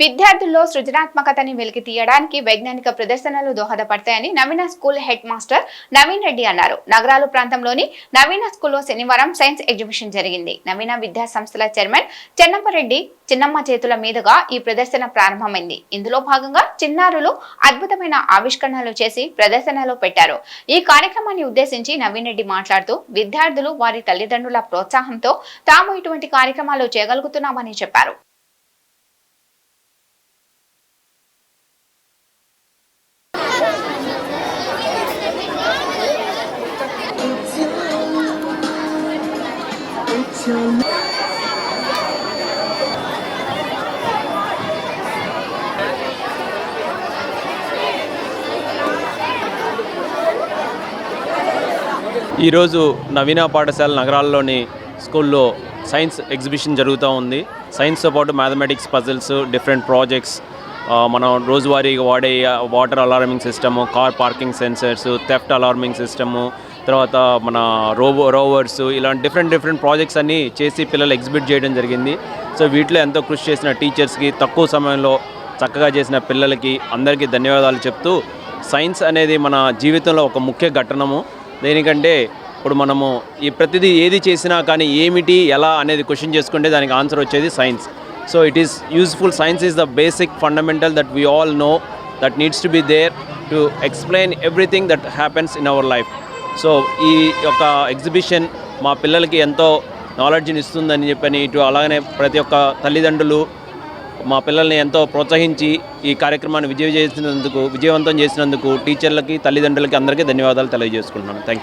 విద్యార్థుల్లో సృజనాత్మకతని వెలికి తీయడానికి వైజ్ఞానిక ప్రదర్శనలు దోహదపడతాయని Naveena school head master Naveen Reddy అన్నారు. నగరాలు ప్రాంతంలోని నవీన స్కూల్లో శనివారం సైన్స్ ఎగ్జిబిషన్ జరిగింది. నవీన విద్యా సంస్థల చైర్మన్ చెన్నప్పరెడ్డి చిన్నమ్మ చేతుల మీదుగా ఈ ప్రదర్శన ప్రారంభమైంది. ఇందులో భాగంగా చిన్నారులు అద్భుతమైన ఆవిష్కరణలు చేసి ప్రదర్శనలో పెట్టారు. ఈ కార్యక్రమాన్ని ఉద్దేశించి నవీన్ రెడ్డి మాట్లాడుతూ విద్యార్థులు వారి తల్లిదండ్రుల ప్రోత్సాహంతో తాము ఇటువంటి కార్యక్రమాలు చేయగలుగుతున్నామని చెప్పారు. ఈరోజు నవీన పాఠశాల నగరాల్లోని స్కూల్లో సైన్స్ ఎగ్జిబిషన్ జరుగుతూ ఉంది. సైన్స్తో పాటు మ్యాథమెటిక్స్ పజిల్స్ డిఫరెంట్ ప్రాజెక్ట్స్ మనం రోజువారీగా వాడే water alarming system car parking sensors theft alarming system తర్వాత మన రోబో రోవర్స్ ఇలాంటి డిఫరెంట్ డిఫరెంట్ ప్రాజెక్ట్స్ అన్నీ చేసి పిల్లలు ఎగ్జిబిట్ చేయడం జరిగింది. సో వీటిలో ఎంతో కృషి చేసిన టీచర్స్కి తక్కువ సమయంలో చక్కగా చేసిన పిల్లలకి అందరికీ ధన్యవాదాలు చెప్తూ సైన్స్ అనేది మన జీవితంలో ఒక ముఖ్య ఘటనము. దేనికంటే ఇప్పుడు మనము ఈ ప్రతిదీ ఏది చేసినా కానీ ఏమిటి ఎలా అనేది క్వశ్చన్ చేసుకుంటే దానికి ఆన్సర్ వచ్చేది science so it is useful science is the basic fundamental that we all know that needs to be there to explain everything that happens in our life so ఈ యొక్క ఎగ్జిబిషన్ మా పిల్లలకి ఎంతో నాలెడ్జ్ని ఇస్తుందని చెప్పని ఇటు అలాగనే ప్రతి ఒక్క తల్లిదండ్రులు మా పిల్లల్ని ఎంతో ప్రోత్సహించి ఈ కార్యక్రమాన్ని విజయ చేసినందుకు విజయవంతం చేసినందుకు టీచర్లకి తల్లిదండ్రులకి అందరికీ ధన్యవాదాలు తెలియజేసుకుంటున్నాను. థ్యాంక్